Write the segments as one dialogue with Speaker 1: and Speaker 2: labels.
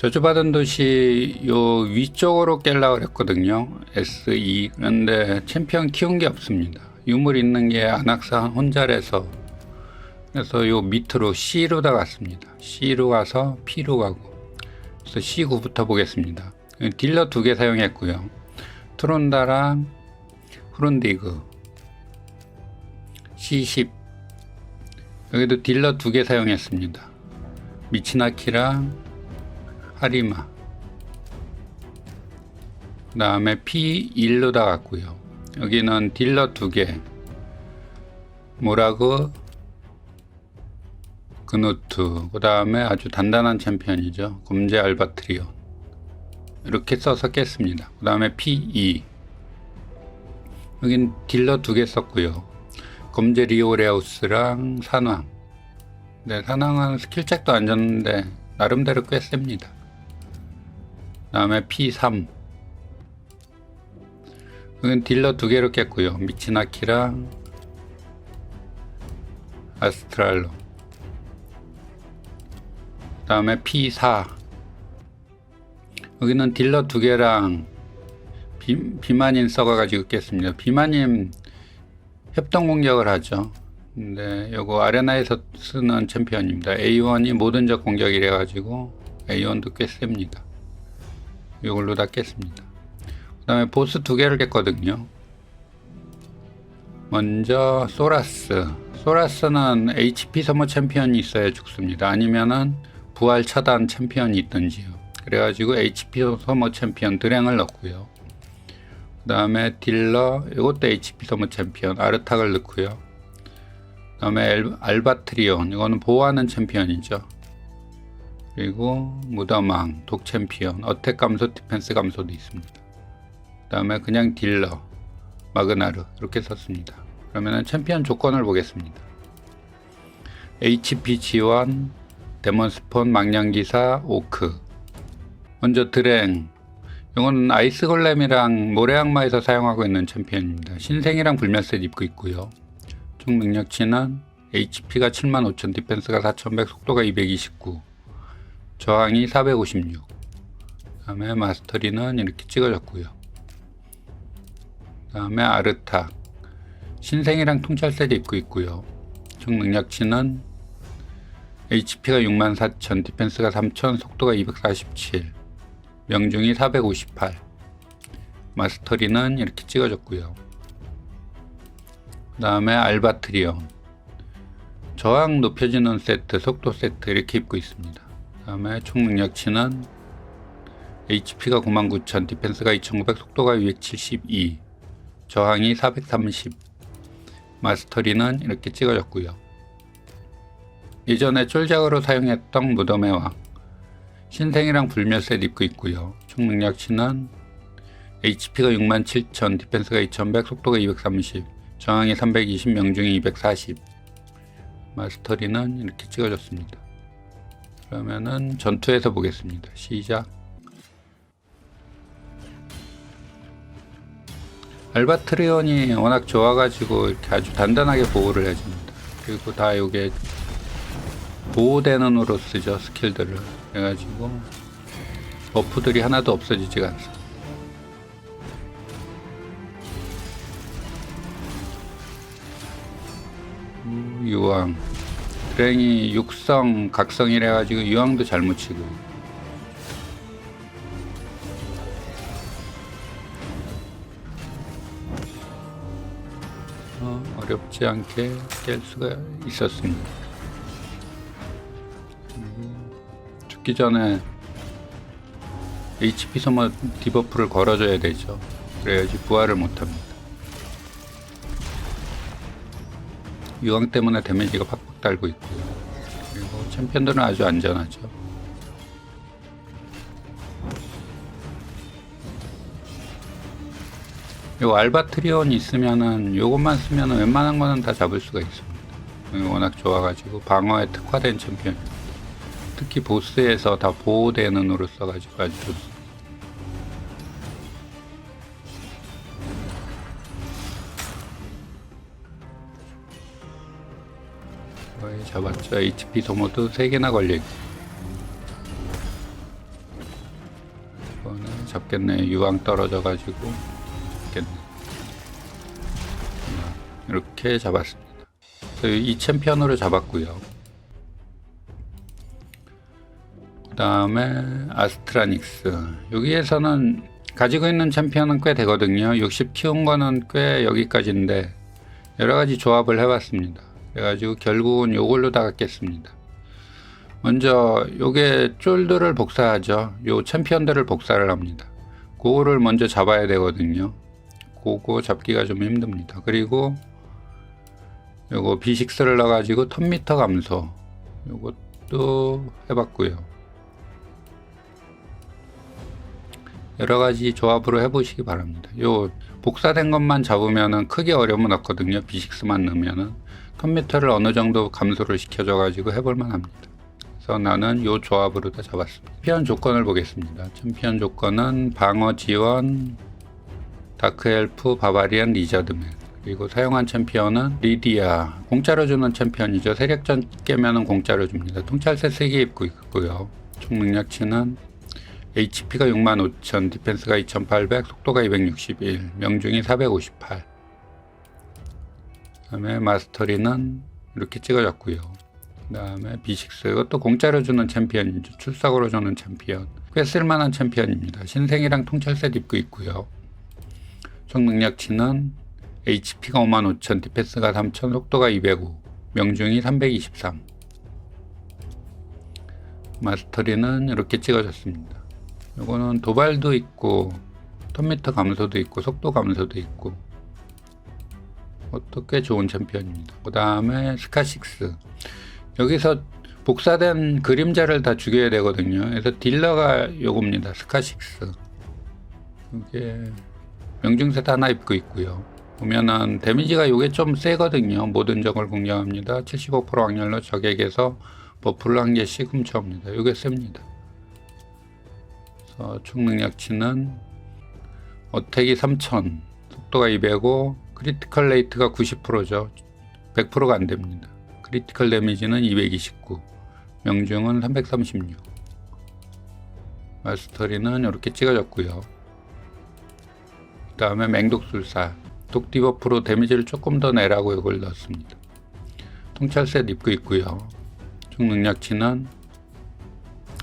Speaker 1: 저주받은 도시 요 위쪽으로 깰라 그랬거든요. SE. 그런데 챔피언 키운 게 없습니다. 유물 있는 게 안악사 혼자래서 그래서 요 밑으로 C로 다 갔습니다. C로 가서 P로 가고 그래서 C9부터 보겠습니다. 딜러 두 개 사용했고요. 트론다랑 후룬디그 C10 여기도 딜러 두 개 사용했습니다. 미치나키랑 하리마 그 다음에 P1로 다 갔고요. 여기는 딜러 두개 모라그 그누트 그 다음에 아주 단단한 챔피언이죠. 검제 알바트리온 이렇게 써서 깼습니다. 그 다음에 P2 여긴 딜러 두 개 썼고요. 검제 리오레우스랑 산왕 네, 산왕은 스킬책도 안 줬는데 나름대로 꽤 셉니다. 그 다음에 P3 여긴 딜러 두 개로 깼고요. 미치나키랑 아스트랄로 그 다음에 P4 여기는 딜러 두 개랑 비, 비만인 썩어가지고 깼습니다. 비만인 협동 공격을 하죠. 근데 요거 아레나에서 쓰는 챔피언입니다. A1이 모든 적 공격이래 가지고 A1도 꽤 셉니다. 요걸로 다 깼습니다. 그 다음에 보스 두 개를 깼거든요. 먼저 소라스. 소라스는 HP 소모 챔피언이 있어야 죽습니다. 아니면은 부활 차단 챔피언이 있든지요. 그래가지고 HP 소모 챔피언 드랭을 넣고요. 그 다음에 딜러, 이것도 HP 소모 챔피언 아르탁을 넣고요. 그 다음에 알바트리온, 이거는 보호하는 챔피언이죠. 그리고 무덤왕, 독 챔피언, 어택 감소, 디펜스 감소도 있습니다. 그 다음에 그냥 딜러, 마그나르 이렇게 썼습니다. 그러면 챔피언 조건을 보겠습니다. HP 지원, 데몬스폰, 망령기사, 오크. 먼저 드랭. 이건 아이스 골렘이랑 모래악마에서 사용하고 있는 챔피언입니다. 신생이랑 불멸셋 입고 있고요. 총 능력치는 HP가 75,000, 디펜스가 4,100, 속도가 229, 저항이 456. 다음에 마스터리는 이렇게 찍어졌고요. 다음에 아르탁. 신생이랑 통찰셋 입고 있고요. 총 능력치는 HP가 64,000, 디펜스가 3,000, 속도가 247, 명중이 458. 마스터리는 이렇게 찍어졌고요. 그 다음에 알바트리온. 저항 높여주는 세트, 속도 세트 이렇게 입고 있습니다. 그 다음에 총 능력치는 HP가 99,000, 디펜스가 2,900, 속도가 272, 저항이 430. 마스터리는 이렇게 찍어졌고요. 예전에 쫄작으로 사용했던 무덤의 왕 신생이랑 불멸셋 입고 있고요. 총 능력치는 HP가 67,000, 디펜스가 2100, 속도가 230, 저항이 320, 명중이 240 마스터리는 이렇게 찍어졌습니다. 그러면은 전투에서 보겠습니다. 시작 알바트리온이 워낙 좋아가지고 이렇게 아주 단단하게 보호를 해줍니다. 그리고 다 요게 보호되는 으로 쓰죠 스킬들을 그래가지고 버프들이 하나도 없어지지가 않습니다. 음, 유황 드랭이 육성 각성이래 가지고 유황도 잘 묻히고 어, 어렵지 않게 깰 수가 있었습니다. 죽기 전에 HP 소모 디버프를 걸어줘야 되죠. 그래야지 부활을 못합니다. 유황 때문에 데미지가 팍팍 달고 있고요. 그리고 챔피언들은 아주 안전하죠. 요 알바트리온 있으면은 요것만 쓰면은 웬만한 거는 다 잡을 수가 있습니다. 워낙 좋아가지고 방어에 특화된 챔피언. 특히 보스에서 다 보호되는 으로 써가지고 아주 좋습니다. 거의 잡았죠. HP 소모도 3개나 걸려있고. 잡겠네. 유황 떨어져가지고 잡겠네. 이렇게 잡았습니다. 그래서 이 챔피언으로 잡았고요. 그 다음에 아스트라닉스. 여기에서는 가지고 있는 챔피언은 꽤 되거든요. 60 키운 거는 꽤 여기까지인데 여러 가지 조합을 해봤습니다. 그래가지고 결국은 요걸로 다 갖겠습니다. 먼저 요게 쫄들을 복사하죠. 요 챔피언들을 복사를 합니다. 그거를 먼저 잡아야 되거든요. 그거 잡기가 좀 힘듭니다. 그리고 요거 B6를 넣어가지고 턴미터 감소 요것도 해봤고요. 여러 가지 조합으로 해보시기 바랍니다. 요 복사된 것만 잡으면은 크게 어려움은 없거든요. B6만 넣으면은 컴퓨터를 어느 정도 감소를 시켜줘 가지고 해볼만 합니다. 그래서 나는 요 조합으로 다 잡았습니다. 챔피언 조건을 보겠습니다. 챔피언 조건은 방어 지원, 다크엘프, 바바리안, 리저드맨 그리고 사용한 챔피언은 리디아 공짜로 주는 챔피언이죠. 세력전 깨면은 공짜로 줍니다. 통찰세 3개 입고 있고요. 총 능력치는 HP가 65,000, 디펜스가 2,800, 속도가 261, 명중이 458. 그 다음에 마스터리는 이렇게 찍어졌고요. 그 다음에 B6 이것도 공짜로 주는 챔피언이죠. 출석으로 주는 챔피언. 꽤 쓸만한 챔피언입니다. 신생이랑 통찰셋 입고 있고요. 총 능력치는 HP가 55,000, 디펜스가 3,000, 속도가 205, 명중이 323. 마스터리는 이렇게 찍어졌습니다. 요거는 도발도 있고 턴미터 감소도 있고 속도 감소도 있고 어떻게 좋은 챔피언입니다. 그 다음에 스카식스 여기서 복사된 그림자를 다 죽여야 되거든요. 그래서 딜러가 요겁니다. 스카식스 이게 명중셋 하나 입고 있고요. 보면은 데미지가 요게 좀 세거든요. 모든 적을 공격합니다. 75% 확률로 적에게서 버프를 한 개씩 훔쳐옵니다. 요게 셉니다. 그래서 총 능력치는 어택이 3000, 속도가 205, 크리티컬 레이트가 90%죠. 100%가 안 됩니다. 크리티컬 데미지는 229, 명중은 336. 마스터리는 이렇게 찍어졌고요. 그 다음에 맹독술사, 독디버프로 데미지를 조금 더 내라고 이걸 넣었습니다. 통찰셋 입고 있고요. 총 능력치는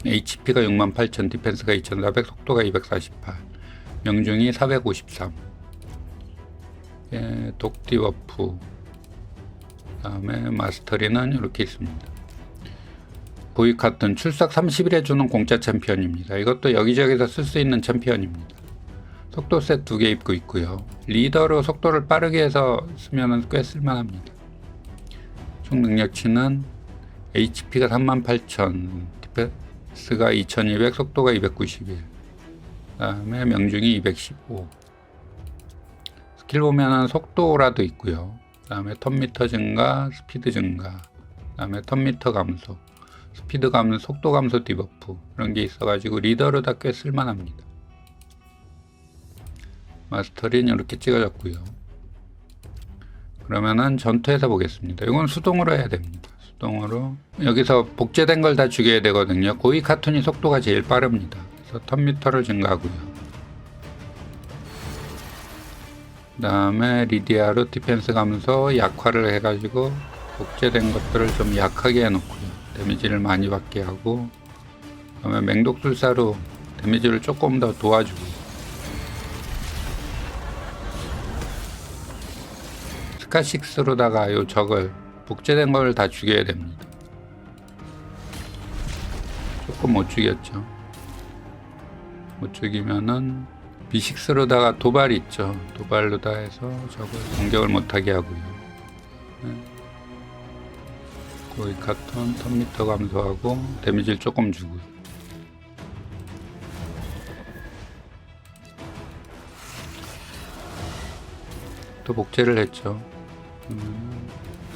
Speaker 1: HP가 68,000, 디펜스가 2,400, 속도가 248, 명중이 453. 예, 독디버프. 다음에 마스터리는 이렇게 있습니다. 보이 카튼 출석 30일에 주는 공짜 챔피언입니다. 이것도 여기저기서 쓸 수 있는 챔피언입니다. 속도 셋 두 개 입고 있고요. 리더로 속도를 빠르게 해서 쓰면 꽤 쓸만합니다. 총 능력치는 HP가 38,000, 디펜 스가 2200, 속도가 291. 그다음에 명중이 215. 스킬 보면은 속도라도 있고요. 그다음에 턴미터 증가, 스피드 증가, 그다음에 턴미터 감소, 스피드 감소, 속도 감소 디버프 이런 게 있어가지고 리더로 다 꽤 쓸만합니다. 마스터린 이렇게 찍어졌고요. 그러면은 전투에서 보겠습니다. 이건 수동으로 해야 됩니다. 수동으로 여기서 복제된 걸 다 죽여야 되거든요. 고위 카툰이 속도가 제일 빠릅니다. 그래서 턴미터를 증가하고요. 그 다음에 리디아로 디펜스 감소 약화를 해가지고 복제된 것들을 좀 약하게 해놓고요. 데미지를 많이 받게 하고 그 다음에 맹독술사로 데미지를 조금 더 도와주고 스카식스로다가 요 적을 복제된 걸 다 죽여야 됩니다. 조금 못 죽였죠. 못 죽이면은 B6로다가 도발 있죠. 도발로 다 해서 적을 공격을 못하게 하고요. 네. 거의 카톤 턴미터 감소하고 데미지를 조금 주고요. 또 복제를 했죠. 음,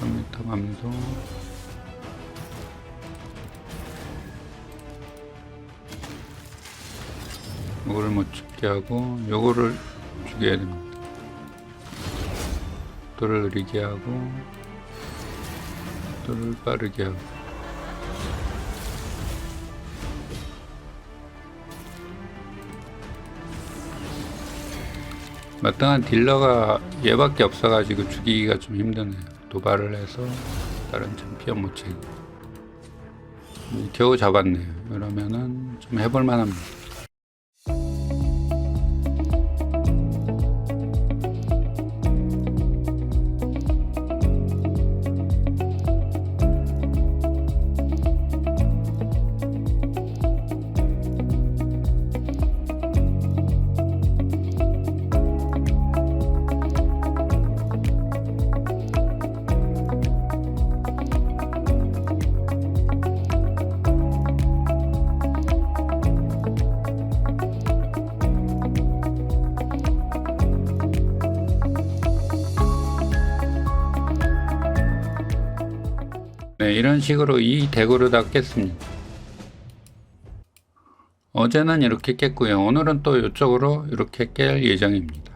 Speaker 1: 턴미터 감소. 요거를 못 죽게 하고 요거를 죽여야 됩니다. 속도를 느리게 하고 속도를 빠르게 하고 마땅한 딜러가 얘밖에 없어가지고 죽이기가 좀 힘드네요. 도발을 해서 다른 챔피언 못 음, 겨우 잡았네요. 그러면은 좀 해볼 만합니다. 이런 식으로 이 대구를 다 깼습니다. 어제는 이렇게 깼고요. 오늘은 또 이쪽으로 이렇게 깰 예정입니다.